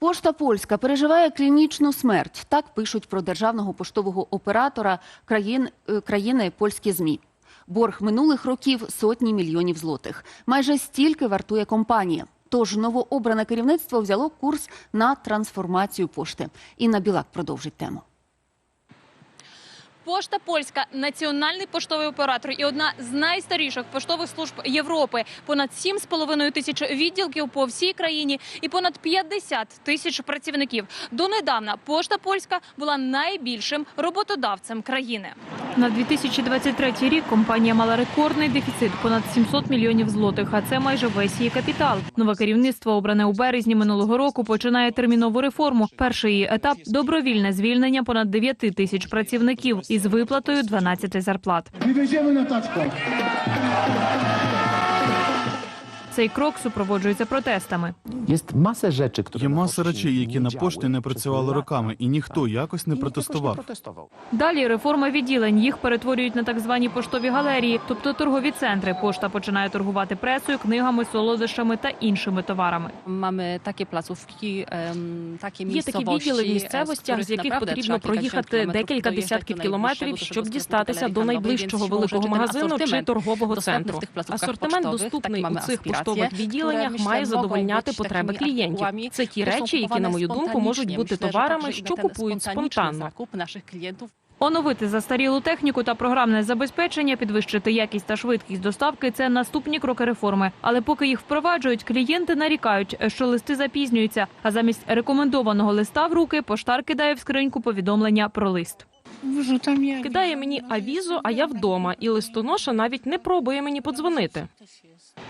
Пошта Польська переживає клінічну смерть. Так пишуть про державного поштового оператора країн, е, країни польські змі. Борг минулих років сотні мільйонів злотих. Майже стільки вартує компанія. Тож новообране керівництво взяло курс на трансформацію пошти. Інна Білак продовжить тему. Пошта Польська національний поштовий оператор і одна з найстаріших поштових служб Європи. Понад 7,5 тисяч відділків по всій країні і понад 50 тисяч працівників. Донедавна пошта Польська була найбільшим роботодавцем країни. На 2023 рік компанія мала рекордний дефіцит понад 700 мільйонів злотих. А це майже весь її капітал. Нове керівництво, обране у березні минулого року, починає термінову реформу. Перший її етап добровільне звільнення понад 9 тисяч працівників із виплатою 12 зарплат. Wywieziemy на taczkach. Цей крок супроводжується протестами. Є маса речей, які на пошті не працювали роками, і ніхто якось не протестував. Далі реформа відділень. Їх перетворюють на так звані поштові галерії, тобто торгові центри. Пошта починає торгувати пресою, книгами, солодощами та іншими товарами. Takie placówki, em, takie Є такі відділи в місцевостях, з яких потрібно проїхати декілька десятків кілометрів, щоб дістатися до найближчого великого магазину чи торгового центру. Асортимент доступний у цих aspiracje, поштових відділеннях має задовольняти потреби клієнтів. Це ті речі, які, на мою думку, можуть бути товарами, що купують спонтанно. Оновити застарілу техніку та програмне забезпечення, підвищити якість та швидкість доставки це наступні кроки реформи. Але поки їх впроваджують, клієнти нарікають, що листи запізнюються. А замість рекомендованого листа в руки поштар кидає в скриньку повідомлення про лист. Кидає мені авізу, а я вдома, і листоноша навіть не пробує мені подзвонити.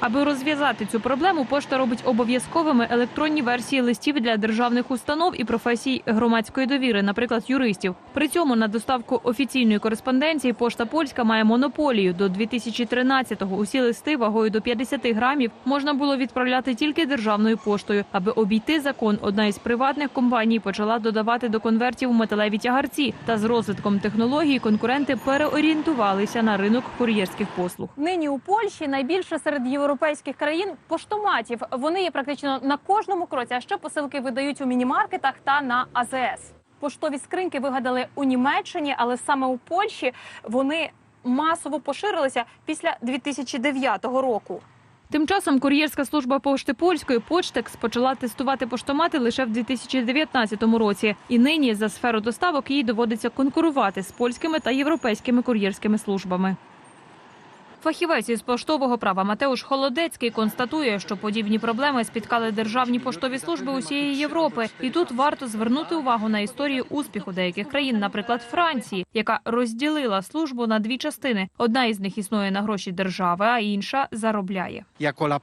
Аби розв'язати цю проблему, пошта робить обов'язковими електронні версії листів для державних установ і професій громадської довіри, наприклад, юристів. При цьому на доставку офіційної кореспонденції пошта польська має монополію. До 2013-го усі листи вагою до 50 грамів можна було відправляти тільки державною поштою. Аби обійти закон, одна із приватних компаній почала додавати до конвертів металеві тягарці. Та з розвитком технологій конкуренти переорієнтувалися на ринок кур'єрських послуг. Нині у Польщі найбільше серед європейських країн поштоматів. Вони є практично на кожному кроці. А ще посилки видають у мінімаркетах та на АЗС. Поштові скриньки вигадали у Німеччині, але саме у Польщі вони масово поширилися після 2009 року. Тим часом кур'єрська служба пошти польської Почтекс почала тестувати поштомати лише в 2019 році. І нині за сферу доставок їй доводиться конкурувати з польськими та європейськими кур'єрськими службами. Фахівець із поштового права Матеуш Холодецький констатує, що подібні проблеми спіткали державні поштові служби усієї Європи, і тут варто звернути увагу на історію успіху деяких країн, наприклад, Франції, яка розділила службу на дві частини. Одна із них існує на гроші держави, а інша заробляє. Jako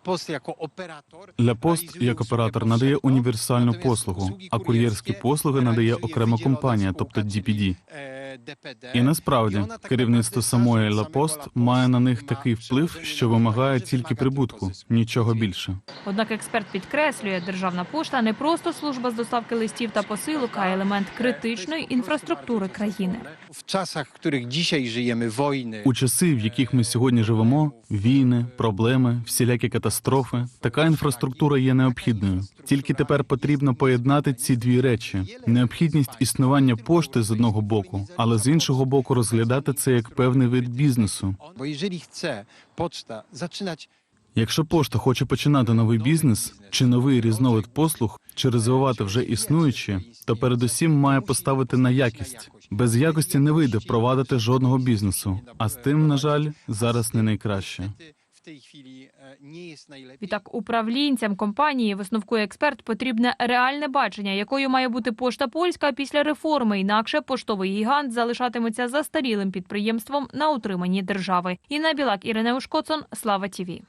пост як оператор надає універсальну послугу, а кур'єрські послуги надає окрема компанія, тобто DPD. І насправді керівництво самої Post має на них такий вплив, що вимагає тільки прибутку, нічого більше. Однак експерт підкреслює, державна пошта не просто служба з доставки листів та посилок, а елемент критичної інфраструктури країни. W czasach, w których dzisiaj żyjemy, wojny, У часи, в яких ми сьогодні живемо, війни, проблеми, всілякі катастрофи, така інфраструктура є необхідною. Тільки тепер потрібно поєднати ці дві речі: необхідність існування пошти з одного боку, але з іншого боку розглядати це як певний вид бізнесу. jeżeli chce poczta zaczynać Якщо пошта хоче починати новий бізнес чи новий різновид послуг, чи розвивати вже існуючі, то передусім має поставити на якість. Без якості не вийде впровадити жодного бізнесу. А з тим, на жаль, зараз не найкраще. Відтак управлінцям компанії висновкує експерт потрібне реальне бачення, якою має бути пошта польська після реформи. Інакше поштовий гігант залишатиметься застарілим підприємством на утриманні держави. Інна Білак, Ірина Ушкоцон, Слава Тіві.